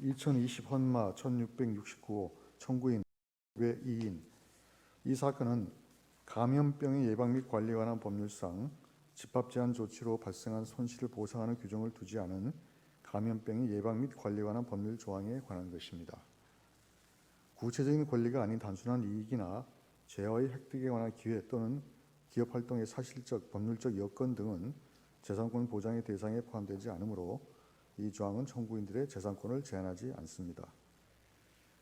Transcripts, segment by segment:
2020 헌마 1669호 청구인 외 2인 이 사건은 감염병의 예방 및 관리에 관한 법률상 집합 제한 조치로 발생한 손실을 보상하는 규정을 두지 않은 감염병의 예방 및 관리에 관한 법률 조항에 관한 것입니다. 구체적인 권리가 아닌 단순한 이익이나 재화의 획득에 관한 기회 또는 기업 활동의 사실적 법률적 여건 등은 재산권 보장의 대상에 포함되지 않으므로 이 조항은 청구인들의 재산권을 제한하지 않습니다.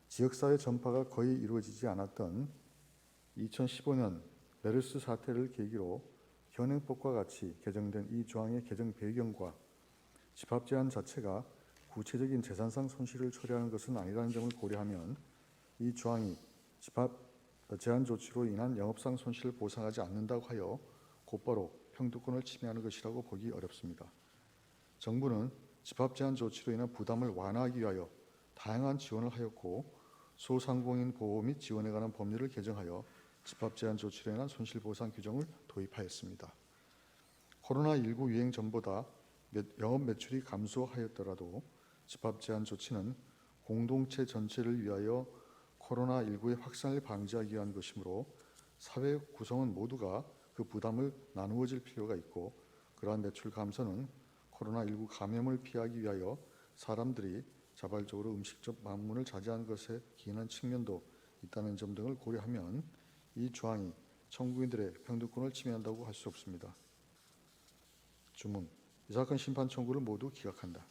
지역사회 전파가 거의 이루어지지 않았던 2015년 메르스 사태를 계기로 현행법과 같이 개정된 이 조항의 개정 배경과 집합 제한 자체가 구체적인 재산상 손실을 초래하는 것은 아니라는 점을 고려하면 이 조항이 집합 제한 조치로 인한 영업상 손실을 보상하지 않는다고 하여 곧바로 평등권을 침해하는 것이라고 보기 어렵습니다. 정부는 집합 제한 조치로 인한 부담을 완화하기 위하여 다양한 지원을 하였고 소상공인 보호 및 지원에 관한 법률을 개정하여 집합 제한 조치로 인한 손실 보상 규정을 도입하였습니다. 코로나19 유행 전보다 매- 영업 매출이 감소하였더라도 집합 제한 조치는 공동체 전체를 위하여 코로나19의 확산을 방지하기 위한 것이므로 사회 구성원 모두가 그 부담을 나누어질 필요가 있고 그러한 매출 감소는 코로나19 감염을 피하기 위하여 사람들이 자발적으로 음식적 방문을 자제한 것에 기인한 측면도 있다는 점 등을 고려하면 이 조항이 청구인들의 평등권을 침해한다고 할 수 없습니다. 주문 이 사건 심판 청구를 모두 기각한다.